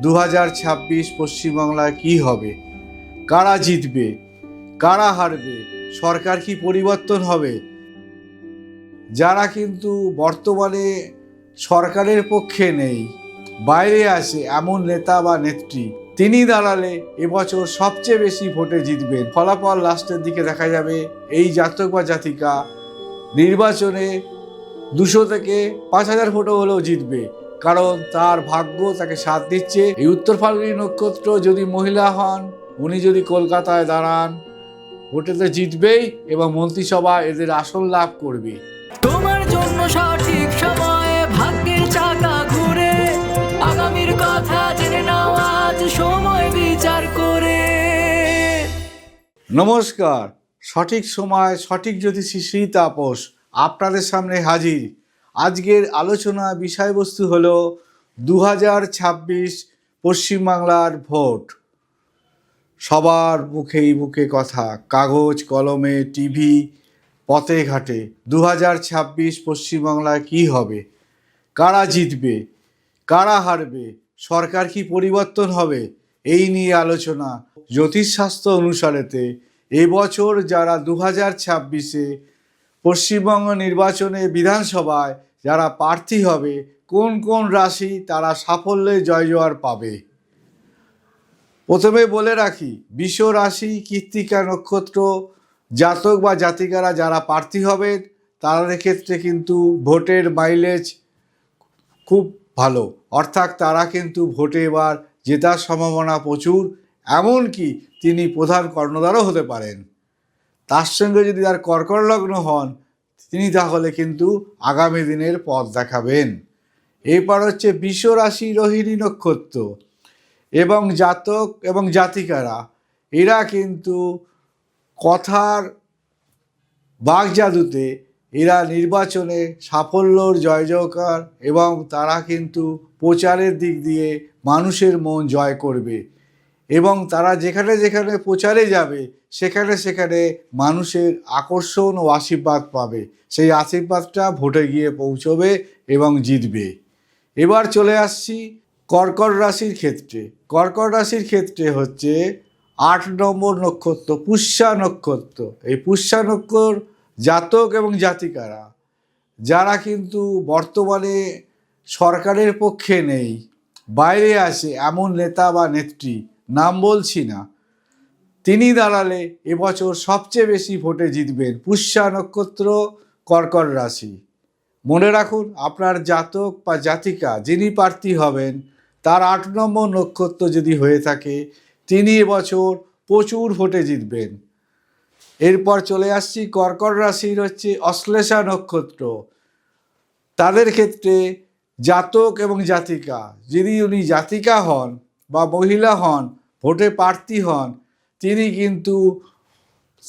দু হাজার ছাব্বিশ পশ্চিমবাংলায় কি হবে? কারা জিতবে? কারা হারবে? সরকার কি পরিবর্তন হবে? যারা কিন্তু বর্তমানে সরকারের পক্ষে নেই, বাইরে আসে এমন নেতা বা নেত্রী, তিনি দাঁড়ালে এবছর সবচেয়ে বেশি ভোটে জিতবেন। ফলাফল লাস্টের দিকে দেখা যাবে এই জাতক বা জাতিকা। নির্বাচনে দুশো থেকে পাঁচ হাজার ভোটও হলেও জিতবে। কারণ তার ভাগ্য তাকে সাথ দিচ্ছে। এই উত্তর ফাল্গুনী নক্ষত্র যদি মহিলা হন উনি যদি কলকাতায় দাঁড়ান ভোটেতে জিতবেই এবং মন্ত্রিসভা এদের আসন লাভ করবে। তোমার জন্য সঠিক সময়ে ভাগ্যের চাকা ঘুরে আগামীর কথা জেনে নাও আজ সময় বিচার করে। নমস্কার। সঠিক সময় সঠিক জ্যোতিষী শ্রী তাপস আপনাদের সামনে হাজির। আজকের আলোচনা বিষয়বস্তু হল দু হাজার ছাব্বিশ পশ্চিমবাংলার ভোট। সবার মুখেই মুখে কথা, কাগজ, কলমে, টিভি, পথে ঘাটে। দু হাজার ছাব্বিশ পশ্চিমবাংলায় কী হবে? কারা জিতবে? কারা হারবে? সরকার কি পরিবর্তন হবে? এই নিয়ে আলোচনা জ্যোতিষশাস্ত্র অনুসারেতে এবছর যারা দু হাজার ছাব্বিশে পশ্চিমবঙ্গ নির্বাচনে বিধানসভায় যারা প্রার্থী হবে, কোন কোন রাশি তারা সাফল্যে জয় জোয়ার পাবে? প্রথমে বলে রাখি, বিশ্ব রাশি, কৃত্তিকা নক্ষত্র, জাতক বা জাতিকারা যারা প্রার্থী হবেন তাদের ক্ষেত্রে কিন্তু ভোটের মাইলেজ খুব ভালো। অর্থাৎ তারা কিন্তু ভোটে এবার জেতার সম্ভাবনা প্রচুর, এমনকি তিনি প্রধান কর্ণধারও হতে পারেন। তার সঙ্গে যদি তার কর্কট লগ্ন হন, তিনি তাহলে কিন্তু আগামী দিনের পথ দেখাবেন। এরপর হচ্ছে বিশ্বরাশি রোহিণী নক্ষত্র এবং জাতক এবং জাতিকারা, এরা কিন্তু কথার বাগজাদুতে এরা নির্বাচনে সাফল্যর জয় জয়কার এবং তারা কিন্তু প্রচারের দিক দিয়ে মানুষের মন জয় করবে। এবং তারা যেখানে যেখানে প্রচারে যাবে, সেখানে সেখানে মানুষের আকর্ষণ ও আশীর্বাদ পাবে। সেই আশীর্বাদটা ভোটে গিয়ে পৌঁছবে এবং জিতবে। এবার চলে আসছি কর্কট রাশির ক্ষেত্রে। কর্কট রাশির ক্ষেত্রে হচ্ছে আট নম্বর নক্ষত্র, পুষ্যা নক্ষত্র। এই পুষ্যা নক্ষত্র জাতক এবং জাতিকারা, যারা কিন্তু বর্তমানে সরকারের পক্ষে নেই, বাইরে আসে এমন নেতা বা নেত্রী নাম বলছি না। তিনি দাঁড়ালে এবছর সবচেয়ে বেশি ভোটে জিতবেন পুষ্যা নক্ষত্র কর্কট রাশি। মনে রাখুন, আপনার জাতক বা জাতিকা যিনি প্রার্থী হবেন, তার আট নম্বর নক্ষত্র যদি হয়ে থাকে, তিনি এবছর প্রচুর ভোটে জিতবেন। এরপর চলে আসছি কর্কট রাশির হচ্ছে অশ্লেষা নক্ষত্র। তাদের ক্ষেত্রে জাতক এবং জাতিকা যদি উনি জাতিকা হন বা মহিলা হন ভোটে প্রার্থী হন, তিনি কিন্তু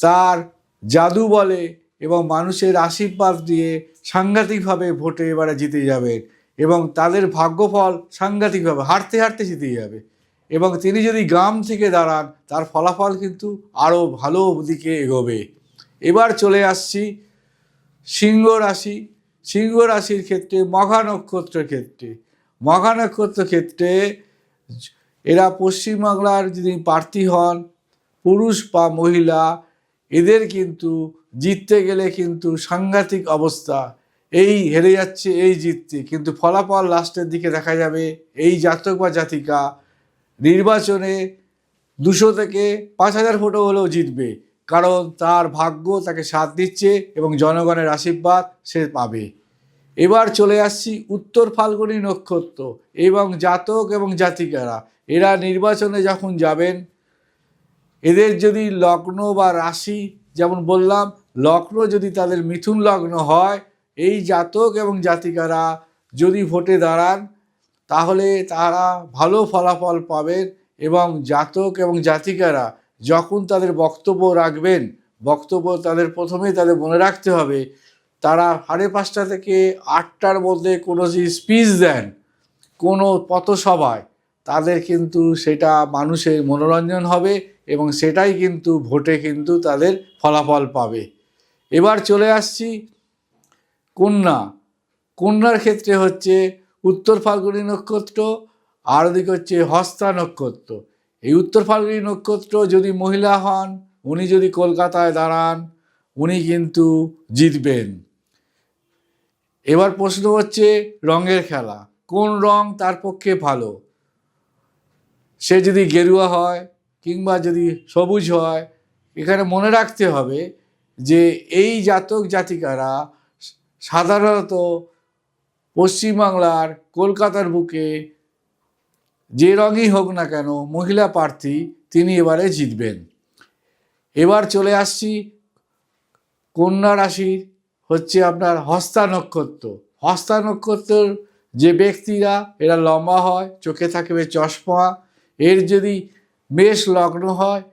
তার জাদু বলে এবং মানুষের আশীর্বাদ দিয়ে সাংঘাতিকভাবে ভোটে এবারে জিতে যাবেন এবং তাদের ভাগ্যফল সাংঘাতিকভাবে হারতে হারতে জিতে যাবে। এবং তিনি যদি গ্রাম থেকে দাঁড়ান, তার ফলাফল কিন্তু আরও ভালো দিকে এগোবে। এবার চলে আসছি সিংহ রাশি। সিংহ রাশির ক্ষেত্রে মঘা নক্ষত্রের ক্ষেত্রে। মঘা নক্ষত্র ক্ষেত্রে এরা পশ্চিমবাংলার যদি প্রার্থী হন, পুরুষ বা মহিলা, এদের কিন্তু জিততে গেলে কিন্তু সাংঘাতিক অবস্থা। এই হেরে যাচ্ছে, এই জিততে কিন্তু ফলাফল লাস্টের দিকে দেখা যাবে, এই জাতক বা জাতিকা নির্বাচনে দুশো থেকে পাঁচ হাজার ভোটও হলেও জিতবে। কারণ তার ভাগ্য তাকে সাথ দিচ্ছে এবং জনগণের আশীর্বাদ সে পাবে। এবার চলে আসছি উত্তর ফাল্গুনী নক্ষত্র এবং জাতক এবং জাতিকারা। এরা নির্বাচনে যখন যাবেন, এদের যদি লগ্ন বা রাশি, যেমন বললাম, লগ্ন যদি তাদের মিথুন লগ্ন হয়, এই জাতক এবং জাতিকারা যদি ভোটে দাঁড়ান, তাহলে তারা ভালো ফলাফল পাবেন এবং জাতক এবং জাতিকারা যখন তাদের বক্তব্য রাখবেন, বক্তব্য তাদের প্রথমেই তাদের মনে রাখতে হবে, তারা সাড়ে পাঁচটা থেকে আটটার মধ্যে কোনো যে স্পিচ দেন, কোনো পথসভায় তাদের কিন্তু সেটা মানুষের মনোরঞ্জন হবে এবং সেটাই কিন্তু ভোটে কিন্তু তাদের ফলাফল পাবে। এবার চলে আসছি কন্যা। কন্যার ক্ষেত্রে হচ্ছে উত্তর ফাল্গুনী নক্ষত্র, আর ওদিকে হচ্ছে হস্তা নক্ষত্র। এই উত্তর ফাল্গুনী নক্ষত্র যদি মহিলা হন, উনি যদি কলকাতায় দাঁড়ান, উনি কিন্তু জিতবেন। এবার প্রশ্ন হচ্ছে রঙের খেলা। কোন রং তার পক্ষে ভালো? সে যদি গেরুয়া হয় কিংবা যদি সবুজ হয়, এখানে মনে রাখতে হবে যে এই জাতক জাতিকারা সাধারণত পশ্চিমবাংলার কলকাতার বুকে যে রঙই হোক না কেন মহিলা প্রার্থী তিনি এবারে জিতবেন। এবার চলে আসছি কন্যা রাশির, হচ্ছে আপনার হস্তা নক্ষত্র। হস্তা নক্ষত্রের যে ব্যক্তিরা, এরা লম্বা হয়, চোখে থাকবে চশমা এর যদি মেষ লগ্ন হয়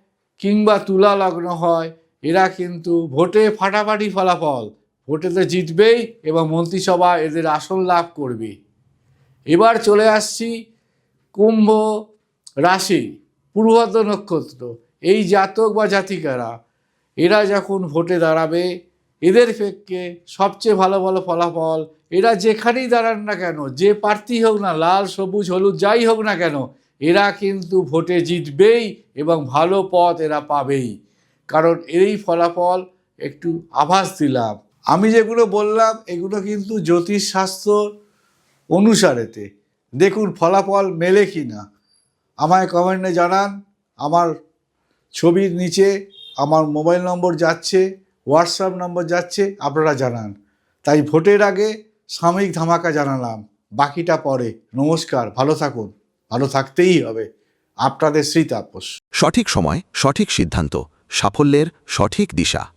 কিংবা তুলা লগ্ন হয়, এরা কিন্তু ভোটে ফাটাফাটি ফলাফল। ভোটে তো জিতবেই এবং মন্ত্রিসভা এদের আসন লাভ করবে। এবার চলে আসছি কুম্ভ রাশি পূর্বদ নক্ষত্র, এই জাতক বা জাতিকারা, এরা যখন ভোটে দাঁড়াবে, এদের পক্ষে সবচেয়ে ভালো ভালো ফলাফল, এরা যেখানেই দাঁড়ান না কেন, যে প্রার্থী হোক না, লাল, সবুজ, হলুদ, যাই হোক না কেন এরা কিন্তু ভোটে জিতবেই এবং ভালো পথ এরা পাবেই। কারণ এই ফলাফল একটু আভাস দিলাম। আমি যেগুলো বললাম, এগুলো কিন্তু জ্যোতিষশাস্ত্র অনুসারেতে। দেখুন ফলাফল মেলে কি না আমায় কমেন্টে জানান। আমার ছবির নিচে আমার মোবাইল নম্বর যাচ্ছে হোয়াটসঅ্যাপ নম্বর যাচ্ছে, আপনারা জানান। তাই ভোটের আগে সাময়িক ধামাকা জানালাম। বাকিটা পরে। নমস্কার, ভালো থাকুন। ভালো থাকতেই হবে। আপনাদের শ্রী তাপস সঠিক সময় সঠিক সিদ্ধান্ত সাফল্যের সঠিক দিশা।